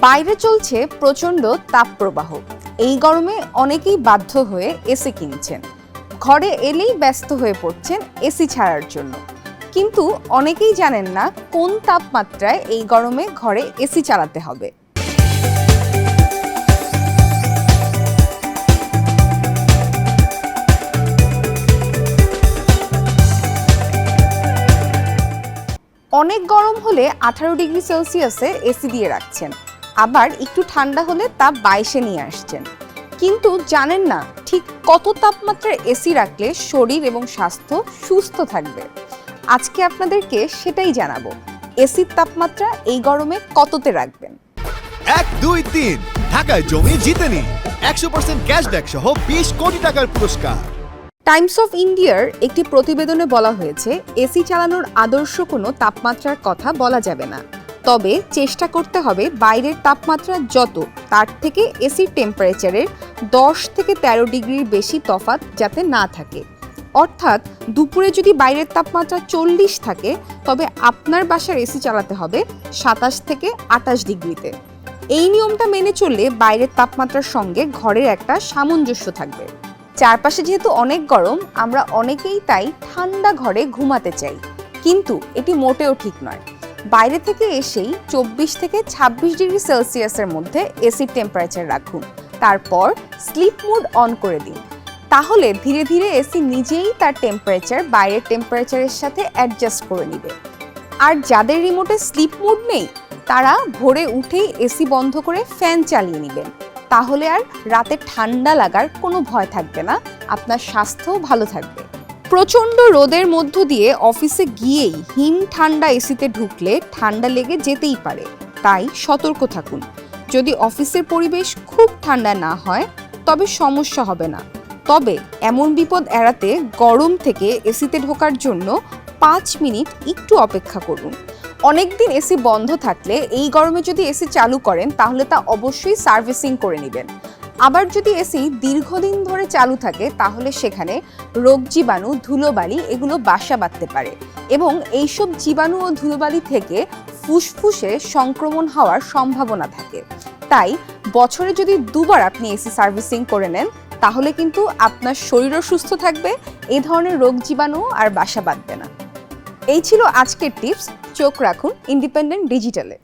বাইরে চলছে প্রচণ্ড তাপপ্রবাহ। এই গরমে অনেকেই বাধ্য হয়ে এসি কিনছেন। ঘরে এলেই ব্যস্ত হয়ে পড়ছেন এসি ছাড়ার জন্য। কিন্তু অনেকেই জানেন না কোন তাপমাত্রায় এই গরমে ঘরে এসি চালাতে হবে। অনেক গরম হলে আঠারো ডিগ্রি সেলসিয়াসে এসি দিয়ে রাখছেন। আবার একটু ঠান্ডা হলে তা বাইশে নিয়ে আসছেন। কিন্তু জানেন না ঠিক কত তাপমাত্রায় এসি রাখলে শরীর এবং স্বাস্থ্য সুস্থ থাকবে। আজকে আপনাদেরকে সেটাই জানাব এসির তাপমাত্রা এই গরমে কততে রাখবেন? এক দুই তিন ঢাকায় জমি জিতে নিন। একশো পার্সেন্ট ক্যাশব্যাক সহ বিশ কোটি টাকার পুরস্কার। টাইমস অফ ইন্ডিয়ার একটি প্রতিবেদনে বলা হয়েছে এসি চালানোর আদর্শ কোনো তাপমাত্রার কথা বলা যাবে না। তবে চেষ্টা করতে হবে বাইরের তাপমাত্রা যত, তার থেকে এসির টেম্পারেচারের দশ থেকে তেরো ডিগ্রির বেশি তফাৎ যাতে না থাকে। অর্থাৎ দুপুরে যদি বাইরের তাপমাত্রা চল্লিশ থাকে, তবে আপনার বাসার এসি চালাতে হবে সাতাশ থেকে আটাশ ডিগ্রিতে। এই নিয়মটা মেনে চললে বাইরের তাপমাত্রার সঙ্গে ঘরের একটা সামঞ্জস্য থাকবে। চারপাশে যেহেতু অনেক গরম, আমরা অনেকেই তাই ঠান্ডা ঘরে ঘুমাতে চাই। কিন্তু এটি মোটেও ঠিক নয়। বাইরে থেকে এসেই চব্বিশ থেকে ছাব্বিশ ডিগ্রি সেলসিয়াসের মধ্যে এসির টেম্পারেচার রাখুন। তারপর স্লিপ মোড অন করে দিন। তাহলে ধীরে ধীরে এসি নিজেই তার টেম্পারেচার বাইরের টেম্পারেচারের সাথে অ্যাডজাস্ট করে নেবে। আর যাদের রিমোটে স্লিপ মোড নেই, তারা ভোরে উঠেই এসি বন্ধ করে ফ্যান চালিয়ে নেবেন। তাহলে আর রাতে ঠান্ডা লাগার কোনো ভয় থাকবে না। আপনার স্বাস্থ্যও ভালো থাকবে। প্রচণ্ড রোদের মধ্য দিয়ে অফিসে গিয়েই হিম ঠান্ডা এসিতে ঢুকলে ঠান্ডা লেগে যেতেই পারে। তাই সতর্ক থাকুন। যদি অফিসের পরিবেশ খুব ঠান্ডা না হয়, তবে সমস্যা হবে না। তবে এমন বিপদ এড়াতে গরম থেকে এসিতে ঢোকার জন্য পাঁচ মিনিট একটু অপেক্ষা করুন। অনেকদিন এসি বন্ধ থাকলে এই গরমে যদি এসি চালু করেন, তাহলে তা অবশ্যই সার্ভিসিং করে নেবেন। আবার যদি এসি দীর্ঘদিন ধরে চালু থাকে, তাহলে সেখানে রোগ জীবাণু, ধুলোবালি এগুলো বাসা বাঁধতে পারে এবং এইসব জীবাণু ও ধুলোবালি থেকে ফুসফুসে সংক্রমণ হওয়ার সম্ভাবনা থাকে। তাই বছরে যদি দুবার আপনি এসি সার্ভিসিং করে নেন, তাহলে কিন্তু আপনার শরীরও সুস্থ থাকবে এই ধরনের রোগ জীবাণু আর বাসা বাঁধবে না। এই ছিল আজকের টিপস, চোখ রাখুন ইন্ডিপেন্ডেন্ট ডিজিটালে।